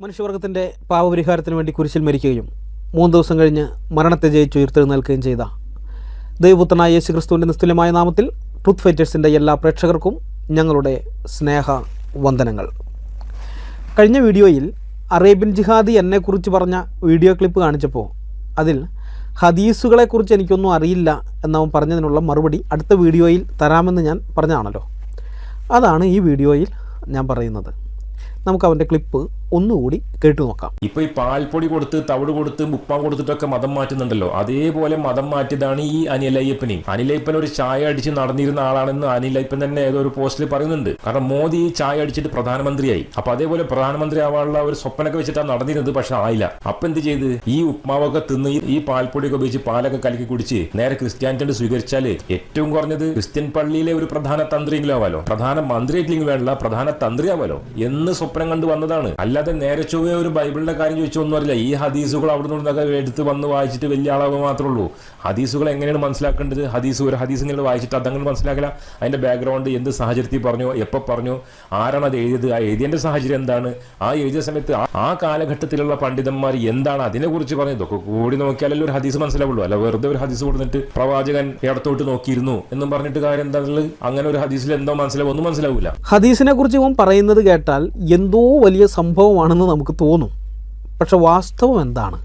മനുഷ്യവർഗത്തിന്റെ പാവപരിഹാരത്തിന് വേണ്ടി കുരിശിൽ മരിക്കുകയും മൂന്ന് ദിവസം കഴിഞ്ഞ് മരണത്തെ ജയിച്ച് ഉയർത്തെഴുന്നേൽക്കുകയും ചെയ്ത ദൈവപുത്രനായ യേശു ക്രിസ്തുവിന്റെ നിസ്തുല്യമായ നാമത്തിൽ ട്രൂത്ത് ഫൈറ്റേഴ്സിന്റെ എല്ലാ പ്രേക്ഷകർക്കും ഞങ്ങളുടെ സ്നേഹ വന്ദനങ്ങൾ കഴിഞ്ഞ വീഡിയോയിൽ അറേബ്യൻ ജിഹാദി എന്നെക്കുറിച്ച് പറഞ്ഞ വീഡിയോ ക്ലിപ്പ് കാണിച്ചപ്പോൾ അതിൽ ഹദീസുകളെക്കുറിച്ച് എനിക്കൊന്നും അറിയില്ല എന്നവൻ പറഞ്ഞതിനുള്ള മറുപടി അടുത്ത വീഡിയോയിൽ തരാമെന്ന് ഞാൻ പറഞ്ഞതാണല്ലോ. അതാണ് ഈ വീഡിയോയിൽ ഞാൻ പറയുന്നത്. നമുക്ക് അവന്റെ ക്ലിപ്പ് ഒന്നുകൂടി കേട്ടു നോക്കാം. ഇപ്പൊ ഈ പാൽപ്പൊടി കൊടുത്ത് തവിട് കൊടുത്ത് മുപ്പാൻ കൊടുത്തിട്ടൊക്കെ മതം മാറ്റുന്നുണ്ടല്ലോ. അതേപോലെ മതം മാറ്റിയതാണ് ഈ അനിലയ്യപ്പനെയും അനിലയ്യപ്പൻ ഒരു ചായ അടിച്ച് നടന്നിരുന്ന ആളാണെന്ന് അനിലയ്യപ്പൻ തന്നെ ഏതോ ഒരു പോസ്റ്റിൽ പറയുന്നുണ്ട്. കാരണം മോദി ചായ അടിച്ചിട്ട് പ്രധാനമന്ത്രിയായി. അപ്പൊ അതേപോലെ പ്രധാനമന്ത്രി ആവാനുള്ള ഒരു സ്വപ്നമൊക്കെ വെച്ചിട്ടാണ് നടന്നിരുന്നത് പക്ഷെ ആയില്ല. അപ്പൊ എന്ത് ചെയ്ത്? ഈ ഉപ്മാവൊക്കെ തിന്ന് ഈ- പാൽപ്പൊടി ഒക്കെ ഉപയോഗിച്ച് പാലൊക്കെ കലക്കി കുടിച്ച് നേരെ ക്രിസ്ത്യാനിറ്റി സ്വീകരിച്ചാൽ ഏറ്റവും കുറഞ്ഞത് ക്രിസ്ത്യൻ പള്ളിയിലെ ഒരു പ്രധാന തന്ത്രിയെങ്കിലും ആവാലോ. പ്രധാന മന്ത്രിയെങ്കിലും വേണ്ട പ്രധാന തന്ത്രി ആവാലോ എന്ന് സ്വപ്നം കണ്ട് വന്നതാണ്. അല്ലാതെ നേരെ ചൊവ്വേ ഒരു ബൈബിളിന്റെ കാര്യം ചോദിച്ചൊന്നും അറിയില്ല. ഈ ഹദീസുകൾ അവിടെ നിന്നൊക്കെ എടുത്ത് വന്ന് വായിച്ചിട്ട് വലിയ ആളാവുക മാത്രമേ ഉള്ളൂ. ഹദീസുകൾ എങ്ങനെയാണ് മനസ്സിലാക്കേണ്ടത്? ഹദീസ് ഒരു ഹദീസ് നിങ്ങൾ വായിച്ചിട്ട് അതങ്ങനെ മനസ്സിലാക്കില്ല അതിന്റെ ബാക്ക്ഗ്രൗണ്ട് എന്ത് സാഹചര്യത്തിൽ പറഞ്ഞു? എപ്പോൾ പറഞ്ഞു? ആരാണ് അത് എഴുതിയത്? ആ എഴുതിയതിന്റെ സാഹചര്യം എന്താണ്? ആ എഴുതിയ സമയത്ത് ആ- കാലഘട്ടത്തിലുള്ള പണ്ഡിതന്മാർ എന്താണ് അതിനെക്കുറിച്ച് പറഞ്ഞത്? ഇതൊക്കെ കൂടി നോക്കിയാലല്ലേ ഒരു ഹദീസ് മനസ്സിലാവുള്ളൂ. അല്ല വെറുതെ ഒരു ഹദീസ് കൊടുത്തിട്ട് പ്രവാചകൻ ഇടത്തോട്ട് നോക്കിയിരുന്നു എന്നും പറഞ്ഞിട്ട് കാര്യം എന്താണെന്ന് അങ്ങനെ ഒരു ഹദീസിൽ എന്തോ മനസ്സിലാവും? ഒന്നും മനസ്സിലാവില്ല ഹദീസിനെ കുറിച്ച് ഇവൻ പറയുന്നത് കേട്ടാൽ എന്തോ വലിയ സംഭവമാണെന്ന് നമുക്ക് തോന്നും. പക്ഷെ വാസ്തവം എന്താണ്?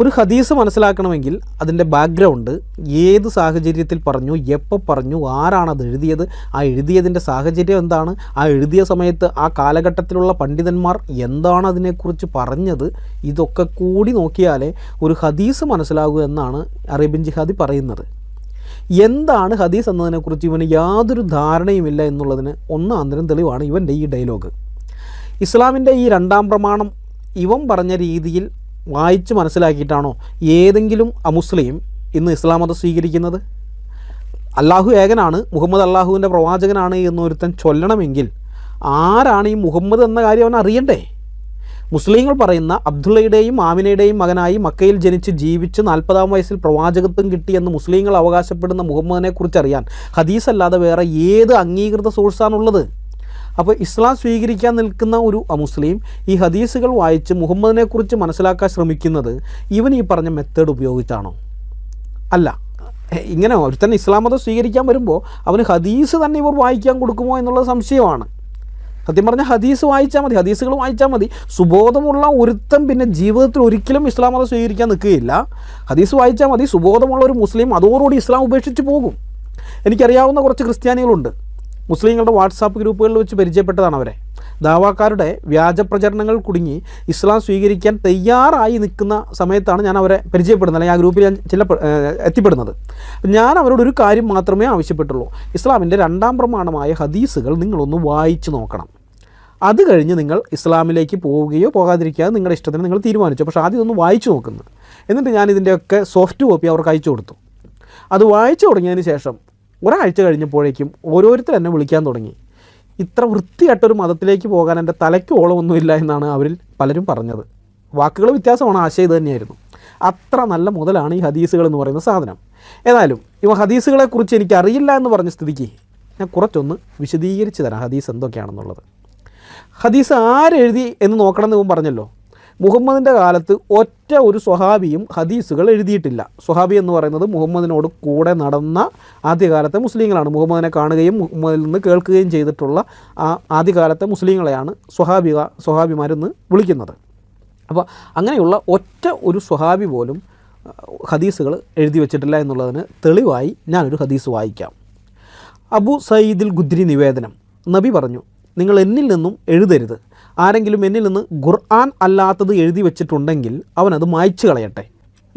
ഒരു ഹദീസ് മനസ്സിലാക്കണമെങ്കിൽ അതിന്റെ ബാക്ക്ഗ്രൗണ്ട് ഏത് സാഹചര്യത്തിൽ പറഞ്ഞു എപ്പോൾ പറഞ്ഞു ആരാണത് എഴുതിയത് ആ എഴുതിയതിന്റെ സാഹചര്യം എന്താണ് ആ എഴുതിയ സമയത്ത് ആ കാലഘട്ടത്തിലുള്ള പണ്ഡിതന്മാർ എന്താണ് അതിനെക്കുറിച്ച് പറഞ്ഞത് ഇതൊക്കെ കൂടി നോക്കിയാലേ ഒരു ഹദീസ് മനസ്സിലാകൂ എന്നാണ് അറേബ്യൻ ജിഹാദി പറയുന്നത്. എന്താണ് ഹദീസ് എന്നതിനെക്കുറിച്ച് ഇവന് യാതൊരു ധാരണയുമില്ല എന്നുള്ളതിന് ഒന്നാന്തരം തെളിവാണ് ഇവന്റെ ഈ ഡയലോഗ് ഇസ്ലാമിന്റെ ഈ രണ്ടാം പ്രമാണം ഇവൻ പറഞ്ഞ രീതിയിൽ വായിച്ച് മനസ്സിലാക്കിയിട്ടാണോ ഏതെങ്കിലും അമുസ്ലിം ഇന്ന് ഇസ്ലാം മതം സ്വീകരിക്കുന്നത്? അള്ളാഹു ഏകനാണ് മുഹമ്മദ് അള്ളാഹുവിന്റെ പ്രവാചകനാണ് എന്നൊരുത്തൻ ചൊല്ലണമെങ്കിൽ ആരാണ് ഈ മുഹമ്മദ് എന്ന കാര്യം അവൻ അറിയണ്ടേ? മുസ്ലിങ്ങൾ പറയുന്ന അബ്ദുള്ളയുടെയും ആമിനയുടെയും മകനായി മക്കയിൽ ജനിച്ച് ജീവിച്ച് നാൽപ്പതാം വയസ്സിൽ പ്രവാചകത്വം കിട്ടിയെന്ന് മുസ്ലിങ്ങൾ അവകാശപ്പെടുന്ന മുഹമ്മദിനെക്കുറിച്ച് അറിയാൻ ഹദീസ് അല്ലാതെ വേറെ ഏത് അംഗീകൃത സോഴ്സാണുള്ളത് അപ്പോൾ ഇസ്ലാം സ്വീകരിക്കാൻ നിൽക്കുന്ന ഒരു മുസ്ലിം ഈ ഹദീസുകൾ വായിച്ച് മുഹമ്മദിനെക്കുറിച്ച് മനസ്സിലാക്കാൻ ശ്രമിക്കുന്നത് ഇവൻ ഈ പറഞ്ഞ മെത്തേഡ് ഉപയോഗിച്ചാണോ? അല്ല. ഇങ്ങനെ ഒരുത്തൻ ഇസ്ലാം മതം സ്വീകരിക്കാൻ വരുമ്പോൾ അവന് ഹദീസ് തന്നെ ഇവർ വായിക്കാൻ കൊടുക്കുമോ എന്നുള്ള സംശയമാണ്. സത്യം പറഞ്ഞാൽ ഹദീസ് വായിച്ചാൽ മതി ഹദീസുകൾ വായിച്ചാൽ മതി. സുബോധമുള്ള ഒരുത്തൻ പിന്നെ ജീവിതത്തിൽ ഒരിക്കലും ഇസ്ലാം മതം സ്വീകരിക്കാൻ നിൽക്കുകയില്ല. ഹദീസ് വായിച്ചാൽ മതി സുബോധമുള്ള ഒരു മുസ്ലിം അതോടുകൂടി ഇസ്ലാം ഉപേക്ഷിച്ച് പോകും. എനിക്കറിയാവുന്ന കുറച്ച് ക്രിസ്ത്യാനികളുണ്ട്. മുസ്ലിങ്ങളുടെ വാട്സാപ്പ് ഗ്രൂപ്പുകളിൽ വെച്ച് പരിചയപ്പെട്ടതാണ് അവരെ. ദാവാക്കാരുടെ വ്യാജ പ്രചരണങ്ങൾ കുടുങ്ങി ഇസ്ലാം സ്വീകരിക്കാൻ തയ്യാറായി നിൽക്കുന്ന സമയത്താണ് ഞാൻ അവരെ പരിചയപ്പെടുന്നത് അല്ലെങ്കിൽ ആ ഗ്രൂപ്പിൽ ഞാൻ ചില എത്തിപ്പെടുന്നത്. ഞാൻ അവരോട് ഒരു കാര്യം മാത്രമേ ആവശ്യപ്പെട്ടുള്ളൂ. ഇസ്ലാമിന്റെ രണ്ടാം പ്രമാണമായ ഹദീസുകൾ നിങ്ങളൊന്ന് വായിച്ചു നോക്കണം. അത് കഴിഞ്ഞ് നിങ്ങൾ ഇസ്ലാമിലേക്ക് പോവുകയോ പോകാതിരിക്കുകയോ നിങ്ങളുടെ ഇഷ്ടത്തിന് നിങ്ങൾ തീരുമാനിച്ചു. പക്ഷേ ആദ്യം ഒന്ന് വായിച്ചു നോക്കുന്നു എന്നിട്ട് ഞാൻ ഇതിന്റെയൊക്കെ സോഫ്റ്റ് കോപ്പി അവർക്ക് അയച്ചു കൊടുത്തു. അത് വായിച്ചു തുടങ്ങിയതിന് ശേഷം ഒരാഴ്ച കഴിഞ്ഞപ്പോഴേക്കും ഓരോരുത്തർ എന്നെ വിളിക്കാൻ തുടങ്ങി. ഇത്ര വൃത്തിയായിട്ടൊരു മതത്തിലേക്ക് പോകാൻ എന്റെ തലയ്ക്ക് ഓളമൊന്നുമില്ല എന്നാണ് അവരിൽ പലരും പറഞ്ഞത്. വാക്കുകൾ വ്യത്യാസമാണ് ആശയം ഇത് തന്നെയായിരുന്നു. അത്ര നല്ല മുതലാണ് ഈ ഹദീസുകൾ എന്ന് പറയുന്ന സാധനം. ഏതായാലും ഇവ ഹദീസുകളെക്കുറിച്ച് എനിക്ക് അറിയില്ല എന്ന് പറഞ്ഞ സ്ഥിതിക്ക് ഞാൻ കുറച്ചൊന്ന് വിശദീകരിച്ച് തരാം ഹദീസ് എന്തൊക്കെയാണെന്നുള്ളത്. ഹദീസ് ആരെഴുതി എന്ന് നോക്കണമെന്ന് പറഞ്ഞല്ലോ. മുഹമ്മദിന്റെ കാലത്ത് ഒറ്റ ഒരു സ്വഹാബിയും ഹദീസുകൾ എഴുതിയിട്ടില്ല. സ്വഹാബി എന്ന് പറയുന്നത് മുഹമ്മദിനോട് കൂടെ നടന്ന ആദ്യകാലത്തെ മുസ്ലിങ്ങളാണ്. മുഹമ്മദിനെ കാണുകയും മുഹമ്മദിൽ നിന്ന് കേൾക്കുകയും ചെയ്തിട്ടുള്ള ആ ആദ്യകാലത്തെ മുസ്ലിങ്ങളെയാണ് സ്വഹാബി സ്വഹാബിമാരെന്ന് വിളിക്കുന്നത്. അപ്പോൾ അങ്ങനെയുള്ള ഒറ്റ ഒരു സ്വഹാബി പോലും ഹദീസുകൾ എഴുതി വച്ചിട്ടില്ല എന്നുള്ളതിന് തെളിവായി ഞാനൊരു ഹദീസ് വായിക്കാം. അബു സയ്യിദിൽ ഗുദ്രി നിവേദനം. നബി പറഞ്ഞു നിങ്ങൾ എന്നിൽ നിന്നും എഴുതരുത്. ആരെങ്കിലും എന്നിൽ നിന്ന് ഖുർആൻ അല്ലാത്തത് എഴുതി വെച്ചിട്ടുണ്ടെങ്കിൽ അവനത് മായ്ച്ചു കളയട്ടെ.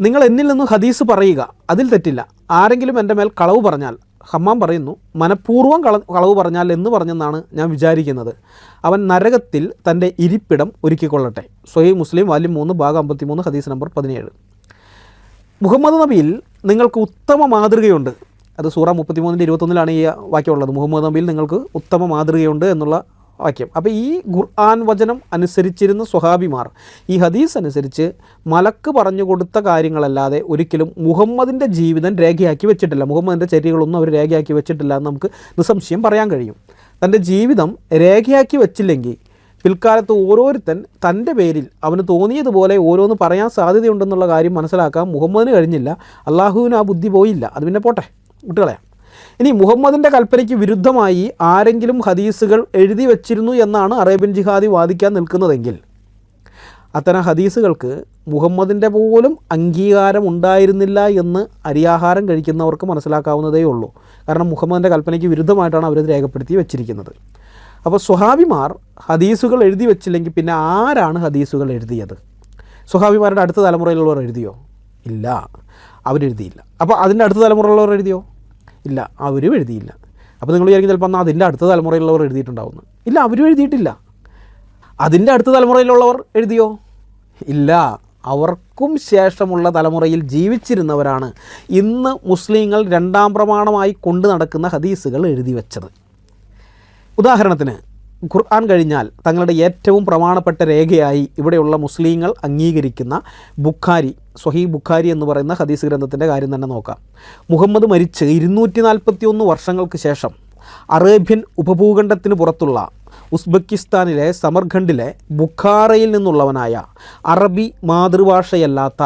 നിങ്ങൾ എന്നിൽ നിന്ന് ഹദീസ് പറയുക അതിൽ തെറ്റില്ല. ആരെങ്കിലും എന്റെ മേൽ കളവ് പറഞ്ഞാൽ ഹമ്മാം പറയുന്നു മനഃപൂർവം കള കളവ് പറഞ്ഞാൽ എന്ന് പറഞ്ഞെന്നാണ് ഞാൻ വിചാരിക്കുന്നത്. അവൻ നരകത്തിൽ തന്റെ ഇരിപ്പിടം ഒരുക്കിക്കൊള്ളട്ടെ. സ്വയം മുസ്ലിം വാല്യം മൂന്ന് ഭാഗം അമ്പത്തിമൂന്ന് ഹദീസ് നമ്പർ പതിനേഴ്. മുഹമ്മദ് നബിയിൽ നിങ്ങൾക്ക് ഉത്തമ മാതൃകയുണ്ട്. അത് സൂറ മുപ്പത്തിമൂന്നിന്റെ ഇരുപത്തൊന്നിലാണ് ഈ വാക്യമുള്ളത് മുഹമ്മദ് നബിയിൽ നിങ്ങൾക്ക് ഉത്തമ മാതൃകയുണ്ട് എന്നുള്ള വാക്യം. അപ്പോൾ ഈ ഖുർആൻ വചനം അനുസരിച്ചിരുന്ന സ്വഹാബിമാർ ഈ ഹദീസ് അനുസരിച്ച് മലക്ക് പറഞ്ഞു കൊടുത്ത കാര്യങ്ങളല്ലാതെ ഒരിക്കലും മുഹമ്മദിന്റെ ജീവിതം രേഖയാക്കി വെച്ചിട്ടില്ല. മുഹമ്മദിന്റെ ചര്യകളൊന്നും അവർ രേഖയാക്കി വെച്ചിട്ടില്ല എന്ന് നമുക്ക് നിസ്സംശയം പറയാൻ കഴിയും. തന്റെ ജീവിതം രേഖയാക്കി വെച്ചില്ലെങ്കിൽ പിൽക്കാലത്ത് ഓരോരുത്തൻ തന്റെ പേരിൽ അവന് തോന്നിയതുപോലെ ഓരോന്ന് പറയാൻ സാധ്യതയുണ്ടെന്നുള്ള കാര്യം മനസ്സിലാക്കാൻ മുഹമ്മദിന് കഴിഞ്ഞില്ല. അള്ളാഹുവിന് ആ ബുദ്ധി പോയില്ല. അത് പിന്നെ പോട്ടെ. വിട്ടുകളയാം. ഇനി മുഹമ്മദിന്റെ കൽപ്പനയ്ക്ക് വിരുദ്ധമായി ആരെങ്കിലും ഹദീസുകൾ എഴുതി വച്ചിരുന്നു എന്നാണ് അറേബ്യൻ ജിഹാദി വാദിക്കാൻ നിൽക്കുന്നതെങ്കിൽ അത്തരം ഹദീസുകൾക്ക് മുഹമ്മദിന്റെ പോലും അംഗീകാരം ഉണ്ടായിരുന്നില്ല എന്ന് അരിയാഹാരം കഴിക്കുന്നവർക്ക് മനസ്സിലാക്കാവുന്നതേ ഉള്ളൂ. കാരണം മുഹമ്മദിന്റെ കൽപ്പനയ്ക്ക് വിരുദ്ധമായിട്ടാണ് അവരത് രേഖപ്പെടുത്തി വെച്ചിരിക്കുന്നത്. അപ്പോൾ സ്വഹാബിമാർ ഹദീസുകൾ എഴുതി വെച്ചില്ലെങ്കിൽ പിന്നെ ആരാണ് ഹദീസുകൾ എഴുതിയത്? സ്വഹാബിമാരുടെ അടുത്ത തലമുറയിലുള്ളവർ എഴുതിയോ? ഇല്ല. അവരെഴുതിയില്ല. അപ്പോൾ അതിന്റെ അടുത്ത തലമുറയിലുള്ളവർ എഴുതിയോ? ഇല്ല അവരും എഴുതിയില്ല. അപ്പോൾ നിങ്ങൾ വിചാരിക്കും ചിലപ്പോൾ എന്നാൽ അതിന്റെ അടുത്ത തലമുറയിലുള്ളവർ എഴുതിയിട്ടുണ്ടാവുന്നു ഇല്ല അവരും എഴുതിയിട്ടില്ല. അതിന്റെ അടുത്ത തലമുറയിലുള്ളവർ എഴുതിയോ? ഇല്ല അവർക്കും ശേഷമുള്ള തലമുറയിൽ ജീവിച്ചിരുന്നവരാണ് ഇന്ന് മുസ്ലിങ്ങൾ രണ്ടാം പ്രമാണമായി കൊണ്ടു നടക്കുന്ന ഹദീസുകൾ എഴുതി വച്ചത്. ഉദാഹരണത്തിന് ഖുർആൻ കഴിഞ്ഞാൽ തങ്ങളുടെ ഏറ്റവും പ്രമാണപ്പെട്ട രേഖയായി ഇവിടെയുള്ള മുസ്ലിങ്ങൾ അംഗീകരിക്കുന്ന ബുഖാരി സ്വഹി ബുഖാരി എന്ന് പറയുന്ന ഹദീസ് ഗ്രന്ഥത്തിന്റെ കാര്യം തന്നെ നോക്കാം. മുഹമ്മദ് മരിച്ച് ഇരുന്നൂറ്റി നാൽപ്പത്തി ഒന്ന് വർഷങ്ങൾക്ക് ശേഷം അറേബ്യൻ ഉപഭൂഖണ്ഡത്തിന് പുറത്തുള്ള ഉസ്ബെക്കിസ്ഥാനിലെ സമർഖണ്ഡിലെ ബുഖാറയിൽ നിന്നുള്ളവനായ അറബി മാതൃഭാഷയല്ലാത്ത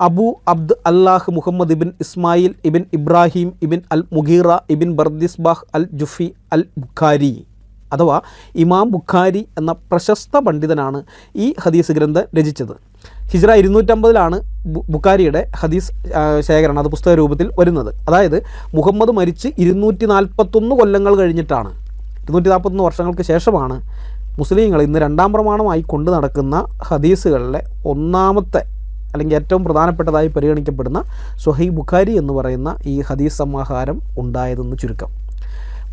Abu Abd Allah Muhammad ibn Ismail ibn Ibrahim ibn al Mughira ibn Bardizbah al Jufi al Bukhari അഥവാ ഇമാം ബുഖാരി എന്ന പ്രശസ്ത പണ്ഡിതനാണ് ഈ ഹദീസ് ഗ്രന്ഥം രചിച്ചത്. ഹിജ്ര ഇരുന്നൂറ്റമ്പതിലാണ് ബുഖാരിയുടെ ഹദീസ് ശേഖരണം അത് പുസ്തക രൂപത്തിൽ വരുന്നത്. അതായത് മുഹമ്മദ് മരിച്ച് ഇരുന്നൂറ്റി നാൽപ്പത്തൊന്ന് കൊല്ലങ്ങൾ കഴിഞ്ഞിട്ടാണ്. ഇരുന്നൂറ്റി നാൽപ്പത്തൊന്ന് വർഷങ്ങൾക്ക് ശേഷമാണ് മുസ്ലിങ്ങൾ ഇന്ന് രണ്ടാം പ്രമാണമായി കൊണ്ടു നടക്കുന്ന ഹദീസുകളിലെ ഒന്നാമത്തെ അല്ലെങ്കിൽ ഏറ്റവും പ്രധാനപ്പെട്ടതായി പരിഗണിക്കപ്പെടുന്ന സുഹൈ ബുഖാരി എന്ന് പറയുന്ന ഈ ഹദീസ് സമാഹാരം ഉണ്ടായതെന്ന് ചുരുക്കം.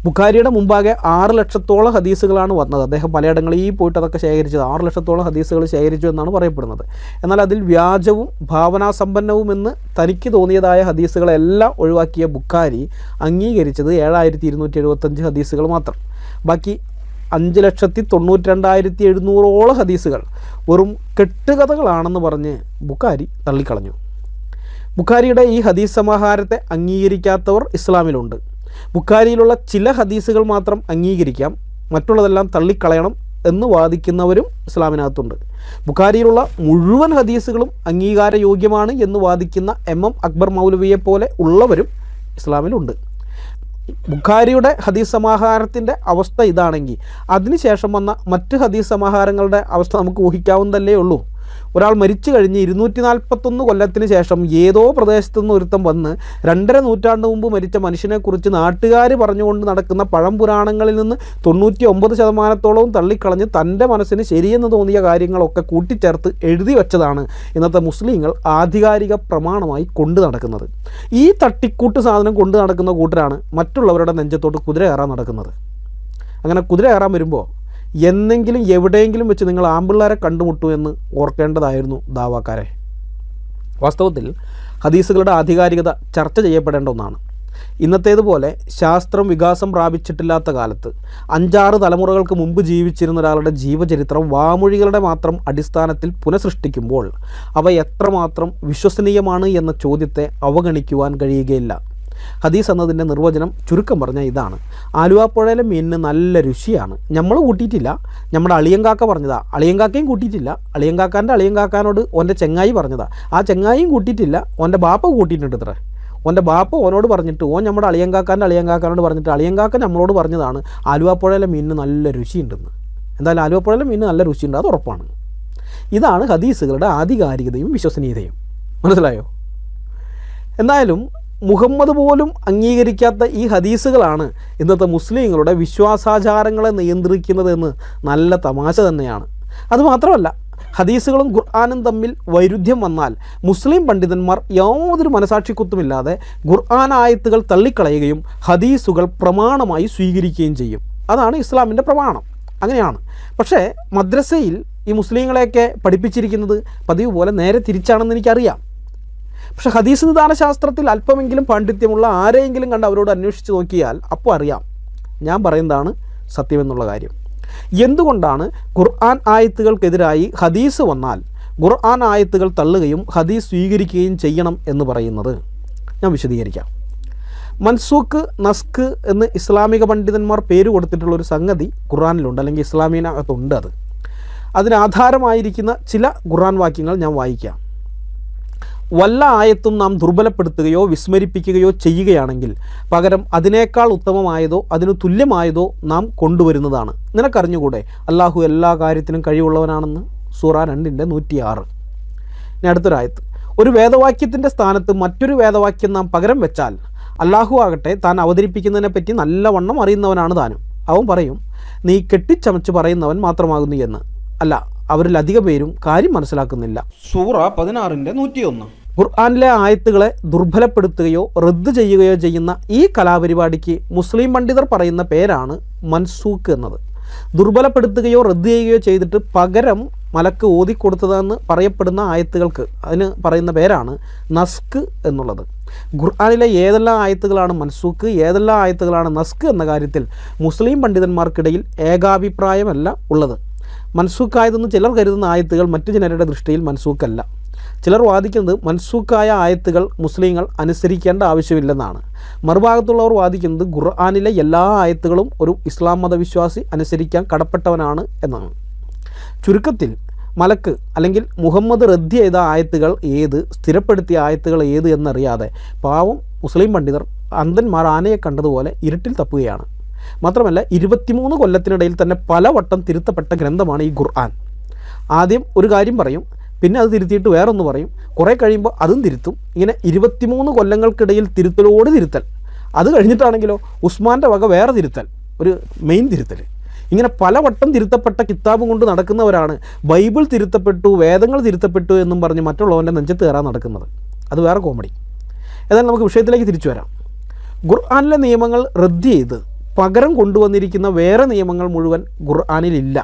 ബുഖാരിയുടെ മുമ്പാകെ ആറ് ലക്ഷത്തോളം ഹദീസുകളാണ് വന്നത്. അദ്ദേഹം പലയിടങ്ങളിൽ പോയിട്ട് അതൊക്കെ ശേഖരിച്ചത്. ആറ് ലക്ഷത്തോളം ഹദീസുകൾ ശേഖരിച്ചു എന്നാണ് പറയപ്പെടുന്നത്. എന്നാൽ അതിൽ വ്യാജവും ഭാവനാസമ്പന്നവും എന്ന് തനിക്ക് തോന്നിയതായ ഹദീസുകളെല്ലാം ഒഴിവാക്കിയ ബുഖാരി അംഗീകരിച്ചത് ഏഴായിരത്തി ഇരുന്നൂറ്റി എഴുപത്തഞ്ച് ഹദീസുകൾ മാത്രം. ബാക്കി അഞ്ച് ലക്ഷത്തി തൊണ്ണൂറ്റി രണ്ടായിരത്തി എഴുന്നൂറോളം ഹദീസുകൾ വെറും കെട്ടുകഥകളാണെന്ന് പറഞ്ഞ് ബുഖാരി തള്ളിക്കളഞ്ഞു. ബുഖാരിയുടെ ഈ ഹദീസ് സമാഹാരത്തെ അംഗീകരിക്കാത്തവർ ഇസ്ലാമിലുണ്ട്. ബുഖാരിയിലുള്ള ചില ഹദീസുകൾ മാത്രം അംഗീകരിക്കാം. മറ്റുള്ളതെല്ലാം തള്ളിക്കളയണം എന്ന് വാദിക്കുന്നവരും ഇസ്ലാമിനകത്തുണ്ട്. ബുഖാരിയിലുള്ള മുഴുവൻ ഹദീസുകളും അംഗീകാരയോഗ്യമാണ് എന്ന് വാദിക്കുന്ന എം എം അക്ബർ മൗലവിയെ പോലെ ഉള്ളവരും ഇസ്ലാമിലുണ്ട്. ബുഖാരിയുടെ ഹദീസ് സമാഹാരത്തിന്റെ അവസ്ഥ ഇതാണെങ്കിൽ അതിനുശേഷം വന്ന മറ്റ് ഹദീസ് സമാഹാരങ്ങളുടെ അവസ്ഥ നമുക്ക് ഊഹിക്കാവുന്നതല്ലേ ഉള്ളൂ. ഒരാൾ മരിച്ചു കഴിഞ്ഞ് ഇരുന്നൂറ്റി നാൽപ്പത്തൊന്ന് കൊല്ലത്തിന് ശേഷം ഏതോ പ്രദേശത്തു നിന്ന് ഒരുത്തം വന്ന് രണ്ടര നൂറ്റാണ്ട് മുമ്പ് മരിച്ച മനുഷ്യനെക്കുറിച്ച് നാട്ടുകാർ പറഞ്ഞുകൊണ്ട് നടക്കുന്ന പഴംപുരാണങ്ങളിൽ നിന്ന് തൊണ്ണൂറ്റി ഒമ്പത് ശതമാനത്തോളവും തള്ളിക്കളഞ്ഞ് തന്റെ മനസ്സിന് ശരിയെന്ന് തോന്നിയ കാര്യങ്ങളൊക്കെ കൂട്ടിച്ചേർത്ത് എഴുതി വെച്ചതാണ് ഇന്നത്തെ മുസ്ലിങ്ങൾ ആധികാരിക പ്രമാണമായി കൊണ്ടു നടക്കുന്നത്. ഈ തട്ടിക്കൂട്ട് സാധനം കൊണ്ടു നടക്കുന്ന കൂട്ടരാണ് മറ്റുള്ളവരുടെ നെഞ്ചത്തോട്ട് കുതിര കയറാൻ നടക്കുന്നത്. അങ്ങനെ കുതിര കയറാൻ വരുമ്പോൾ എന്നെങ്കിലും എവിടെയെങ്കിലും വെച്ച് നിങ്ങൾ ആമ്പിള്ളേരെ കണ്ടുമുട്ടു എന്ന് ഓർക്കേണ്ടതായിരുന്നു ദാവാക്കാരെ. വാസ്തവത്തിൽ ഹദീസുകളുടെ ആധികാരികത ചർച്ച ചെയ്യപ്പെടേണ്ട ഒന്നാണ്. ഇന്നത്തേതുപോലെ ശാസ്ത്രം വികാസം പ്രാപിച്ചിട്ടില്ലാത്ത കാലത്ത് അഞ്ചാറ് തലമുറകൾക്ക് മുമ്പ് ജീവിച്ചിരുന്ന ഒരാളുടെ ജീവചരിത്രം വാമൊഴികളുടെ മാത്രം അടിസ്ഥാനത്തിൽ പുനഃസൃഷ്ടിക്കുമ്പോൾ അവ എത്രമാത്രം വിശ്വസനീയമാണ് എന്ന ചോദ്യത്തെ അവഗണിക്കുവാൻ കഴിയുകയില്ല. ഹദീസ് എന്നതിന്റെ നിർവചനം ചുരുക്കം പറഞ്ഞാൽ ഇതാണ്. ആലുവാപ്പുഴയിലെ മീനിന് നല്ല രുചിയാണ്. നമ്മൾ കൂട്ടിയിട്ടില്ല. നമ്മുടെ അളിയങ്കാക്ക പറഞ്ഞതാ. അളിയങ്കാക്കയും കൂട്ടിയിട്ടില്ല. അളിയങ്കാക്കാന്റെ അളിയങ്കാക്കാനോട് ഓന്റെ ചെങ്ങായി പറഞ്ഞതാ. ആ ചെങ്ങായിയും കൂട്ടിയിട്ടില്ല. ഓന്റെ ബാപ്പ കൂട്ടിയിട്ടുണ്ട് ഇത്ര. ഓന്റെ ബാപ്പ ഓനോട് പറഞ്ഞിട്ട് ഓൻ നമ്മുടെ അളിയങ്കാക്കാന്റെ അളിയങ്കാക്കാനോട് പറഞ്ഞിട്ട് അളിയങ്കാക്ക നമ്മളോട് പറഞ്ഞതാണ് ആലുവാപ്പുഴയിലെ മീനിന് നല്ല രുചിയുണ്ടെന്ന്. എന്തായാലും ആലുവാപ്പുഴയിലെ മീനിന് നല്ല രുചിയുണ്ട് അത് ഉറപ്പാണ്. ഇതാണ് ഹദീസുകളുടെ ആധികാരികതയും വിശ്വസനീയതയും. മനസ്സിലായോ? എന്തായാലും മുഹമ്മദ് പോലും അംഗീകരിക്കാത്ത ഈ ഹദീസുകളാണ് ഇന്നത്തെ മുസ്ലിങ്ങളുടെ വിശ്വാസാചാരങ്ങളെ നിയന്ത്രിക്കുന്നതെന്ന് നല്ല തമാശ തന്നെയാണ്. അതുമാത്രമല്ല ഹദീസുകളും ഖുർആാനും തമ്മിൽ വൈരുദ്ധ്യം വന്നാൽ മുസ്ലിം പണ്ഡിതന്മാർ യാതൊരു മനസാക്ഷിക്കുത്തുമില്ലാതെ ഖുർആൻ ആയത്തുകൾ തള്ളിക്കളയുകയും ഹദീസുകൾ പ്രമാണമായി സ്വീകരിക്കുകയും ചെയ്യും. അതാണ് ഇസ്ലാമിന്റെ പ്രമാണം. അങ്ങനെയാണ്. പക്ഷേ മദ്രസയിൽ ഈ മുസ്ലിങ്ങളെയൊക്കെ പഠിപ്പിച്ചിരിക്കുന്നത് പതിവ് പോലെ നേരെ തിരിച്ചാണെന്ന് എനിക്കറിയാം. പക്ഷെ ഹദീസ് നിദാന ശാസ്ത്രത്തിൽ അല്പമെങ്കിലും പാണ്ഡിത്യമുള്ള ആരെയെങ്കിലും കണ്ട് അവരോട് അന്വേഷിച്ച് നോക്കിയാൽ അപ്പോൾ അറിയാം. ഞാൻ പറയുന്നതാണ് സത്യമെന്നുള്ള കാര്യം. എന്തുകൊണ്ടാണ് ഖുർആൻ ആയത്തുകൾക്കെതിരായി ഹദീസ് വന്നാൽ ഖുർആൻ ആയത്തുകൾ തള്ളുകയും ഹദീസ് സ്വീകരിക്കുകയും ചെയ്യണം എന്ന് പറയുന്നത്? ഞാൻ വിശദീകരിക്കാം. മൻസൂക്ക് നസ്ക് എന്ന് ഇസ്ലാമിക പണ്ഡിതന്മാർ പേര് കൊടുത്തിട്ടുള്ള ഒരു സംഗതി ഖുർആാനിലുണ്ട് അല്ലെങ്കിൽ ഇസ്ലാമിനകത്തുണ്ട് അത്. അതിനാധാരമായിരിക്കുന്ന ചില ഖുർആൻ വാക്യങ്ങൾ ഞാൻ വായിക്കാം. വല്ല ആയത്തും നാം ദുർബലപ്പെടുത്തുകയോ വിസ്മരിപ്പിക്കുകയോ ചെയ്യുകയാണെങ്കിൽ പകരം അതിനേക്കാൾ ഉത്തമമായതോ അതിനു തുല്യമായതോ നാം കൊണ്ടുവരുന്നതാണ്. നിനക്കറിഞ്ഞുകൂടെ? അള്ളാഹു എല്ലാ കാര്യത്തിനും കഴിവുള്ളവനാണെന്ന്? സൂറ രണ്ടിന്റെ നൂറ്റിയാറ്. ഇനി അടുത്തൊരായത്ത്. ഒരു വേദവാക്യത്തിന്റെ സ്ഥാനത്ത് മറ്റൊരു വേദവാക്യം നാം പകരം വെച്ചാൽ അല്ലാഹു ആകട്ടെ താൻ അവതരിപ്പിക്കുന്നതിനെപ്പറ്റി നല്ലവണ്ണം അറിയുന്നവനാണ് താനും. അവൻ പറയും നീ കെട്ടിച്ചമച്ച് പറയുന്നവൻ മാത്രമാകുന്നു എന്ന്. അല്ല അവരിൽ അധിക പേരും കാര്യം മനസ്സിലാക്കുന്നില്ല. സൂറ പതിനാറിന്റെ നൂറ്റിയൊന്ന്. ഖുർആാനിലെ ആയത്തുകളെ ദുർബലപ്പെടുത്തുകയോ റദ്ദ് ചെയ്യുകയോ ചെയ്യുന്ന ഈ കലാപരിപാടിക്ക് മുസ്ലിം പണ്ഡിതർ പറയുന്ന പേരാണ് മൻസൂക്ക് എന്നത്. ദുർബലപ്പെടുത്തുകയോ റദ്ദ് ചെയ്യുകയോ ചെയ്തിട്ട് പകരം മലക്ക് ഓതിക്കൊടുത്തതെന്ന് പറയപ്പെടുന്ന ആയത്തുകൾക്ക് അതിന് പറയുന്ന പേരാണ് നസ്ക് എന്നുള്ളത്. ഖുർആാനിലെ ഏതെല്ലാം ആയത്തുകളാണ് മൻസൂക്ക് ഏതെല്ലാം ആയത്തുകളാണ് നസ്ക് എന്ന കാര്യത്തിൽ മുസ്ലിം പണ്ഡിതന്മാർക്കിടയിൽ ഏകാഭിപ്രായമല്ല ഉള്ളത്. മൻസൂക്കായതെന്ന് ചിലർ കരുതുന്ന ആയത്തുകൾ മറ്റു ജനരുടെ ദൃഷ്ടിയിൽ മൻസൂക്കല്ല ചിലർ വാദിക്കുന്നത് മൻസൂക്കായ ആയത്തുകൾ മുസ്ലിങ്ങൾ അനുസരിക്കേണ്ട ആവശ്യമില്ലെന്നാണ്. മറുഭാഗത്തുള്ളവർ വാദിക്കുന്നത് ഖുർആാനിലെ എല്ലാ ആയത്തുകളും ഒരു ഇസ്ലാം മതവിശ്വാസി അനുസരിക്കാൻ കടപ്പെട്ടവനാണ് എന്നാണ്. ചുരുക്കത്തിൽ മലക്ക് അല്ലെങ്കിൽ മുഹമ്മദ് റദ്ദ് ചെയ്ത ആയത്തുകൾ ഏത് സ്ഥിരപ്പെടുത്തിയ ആയത്തുകൾ ഏത് എന്നറിയാതെ പാവം മുസ്ലിം പണ്ഡിതർ അന്ധന്മാർ ആനയെ കണ്ടതുപോലെ ഇരുട്ടിൽ തപ്പുകയാണ്. മാത്രമല്ല ഇരുപത്തിമൂന്ന് കൊല്ലത്തിനിടയിൽ തന്നെ പലവട്ടം തിരുത്തപ്പെട്ട ഗ്രന്ഥമാണ് ഈ ഖുർആൻ. ആദ്യം ഒരു കാര്യം പറയും പിന്നെ അത് തിരുത്തിയിട്ട് വേറൊന്ന് പറയും. കുറേ കഴിയുമ്പോൾ അതും തിരുത്തും. ഇങ്ങനെ ഇരുപത്തിമൂന്ന് കൊല്ലങ്ങൾക്കിടയിൽ തിരുത്തലോട് തിരുത്തൽ. അത് കഴിഞ്ഞിട്ടാണെങ്കിലോ ഉസ്മാന്റെ വക വേറെ തിരുത്തൽ ഒരു മെയിൻ തിരുത്തൽ. ഇങ്ങനെ പലവട്ടം തിരുത്തപ്പെട്ട കിതാബ് കൊണ്ട് നടക്കുന്നവരാണ് ബൈബിൾ തിരുത്തപ്പെട്ടു വേദങ്ങൾ തിരുത്തപ്പെട്ടു എന്നും പറഞ്ഞ് മറ്റുള്ളവന്റെ നെഞ്ചത്ത് കയറാൻ നടക്കുന്നത്. അത് വേറെ കോമഡി ഏതായാലും നമുക്ക് വിഷയത്തിലേക്ക് തിരിച്ചു വരാം. ഖുർആാനിലെ നിയമങ്ങൾ റദ്ദ് ചെയ്ത് പകരം കൊണ്ടുവന്നിരിക്കുന്ന വേറെ നിയമങ്ങൾ മുഴുവൻ ഖുർആാനിലില്ല.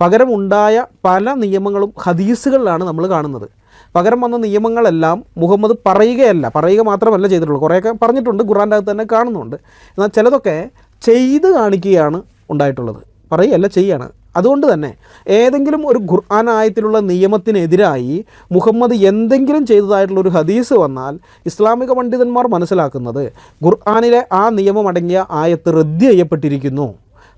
പകരം ഉണ്ടായ പല നിയമങ്ങളും ഹദീസുകളിലാണ് നമ്മൾ കാണുന്നത്. പകരം വന്ന നിയമങ്ങളെല്ലാം മുഹമ്മദ് പറയുകയല്ല പറയുക മാത്രമല്ല ചെയ്തിട്ടുള്ളൂ. കുറേയൊക്കെ പറഞ്ഞിട്ടുണ്ട് ഖുറാന്റെ അകത്ത് തന്നെ കാണുന്നുണ്ട്. എന്നാൽ ചിലതൊക്കെ ചെയ്ത് കാണിക്കുകയാണ് ഉണ്ടായിട്ടുള്ളത്. പറയുകയല്ല ചെയ്യാണ്. അതുകൊണ്ട് തന്നെ ഏതെങ്കിലും ഒരു ഖുർആൻ ആയത്തിലുള്ള നിയമത്തിനെതിരായി മുഹമ്മദ് എന്തെങ്കിലും ചെയ്തതായിട്ടുള്ള ഒരു ഹദീസ് വന്നാൽ ഇസ്ലാമിക പണ്ഡിതന്മാർ മനസ്സിലാക്കുന്നത് ഖുർആാനിലെ ആ നിയമം അടങ്ങിയ ആയത്ത് റദ്ദ് ചെയ്യപ്പെട്ടിരിക്കുന്നു.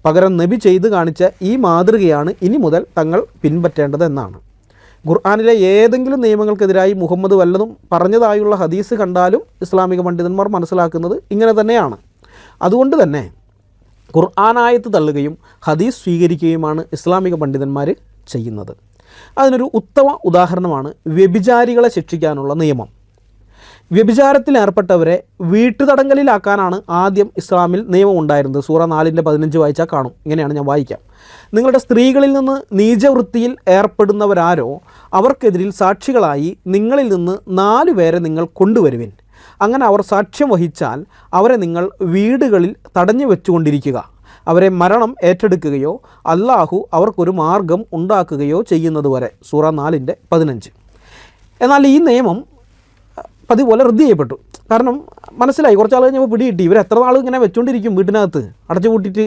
പകരം നബി ചെയ്തു കാണിച്ച ഈ മാതൃകയാണ് ഇനി മുതൽ തങ്ങൾ പിൻപറ്റേണ്ടത് എന്നാണ്. ഖുർആാനിലെ ഏതെങ്കിലും നിയമങ്ങൾക്കെതിരായി മുഹമ്മദ് വല്ലതും പറഞ്ഞതായുള്ള ഹദീസ് കണ്ടാലും ഇസ്ലാമിക പണ്ഡിതന്മാർ മനസ്സിലാക്കുന്നത് ഇങ്ങനെ തന്നെയാണ്. അതുകൊണ്ട് തന്നെ ഖുർആാനായത്ത് തള്ളുകയും ഹദീസ് സ്വീകരിക്കുകയുമാണ് ഇസ്ലാമിക പണ്ഡിതന്മാർ ചെയ്യുന്നത്. അതിനൊരു ഉത്തമ ഉദാഹരണമാണ് വ്യഭിചാരികളെ ശിക്ഷിക്കാനുള്ള നിയമം. വ്യഭിചാരത്തിൽ ഏർപ്പെട്ടവരെ വീട്ടുതടങ്കലിലാക്കാനാണ് ആദ്യം ഇസ്ലാമിൽ നിയമം ഉണ്ടായിരുന്നത് സൂറ നാലിന്റെ പതിനഞ്ച് വായിച്ചാൽ കാണും. ഇങ്ങനെയാണ് ഞാൻ വായിക്കാം. നിങ്ങളുടെ സ്ത്രീകളിൽ നിന്ന് നീചവൃത്തിയിൽ ഏർപ്പെടുന്നവരാരോ അവർക്കെതിരിൽ സാക്ഷികളായി നിങ്ങളിൽ നിന്ന് നാലു പേരെ നിങ്ങൾ കൊണ്ടുവരുവിൻ. അങ്ങനെ അവർ സാക്ഷ്യം വഹിച്ചാൽ അവരെ നിങ്ങൾ വീടുകളിൽ തടഞ്ഞു വെച്ചുകൊണ്ടിരിക്കുക. അവരെ മരണം ഏറ്റെടുക്കുകയോ അല്ലാഹു അവർക്കൊരു മാർഗം ഉണ്ടാക്കുകയോ ചെയ്യുന്നതുവരെ. സൂറ നാലിന്റെ പതിനഞ്ച്. എന്നാൽ ഈ നിയമം പതിപോലെ റദ്ദ് ചെയ്യപ്പെട്ടു. കാരണം മനസ്സിലായി കുറച്ച് ആൾ കഴിഞ്ഞപ്പോൾ പിടികിട്ടി. ഇവർ എത്ര നാൾ ഇങ്ങനെ വെച്ചുകൊണ്ടിരിക്കും വീട്ടിനകത്ത് അടച്ചു പൂട്ടിയിട്ട്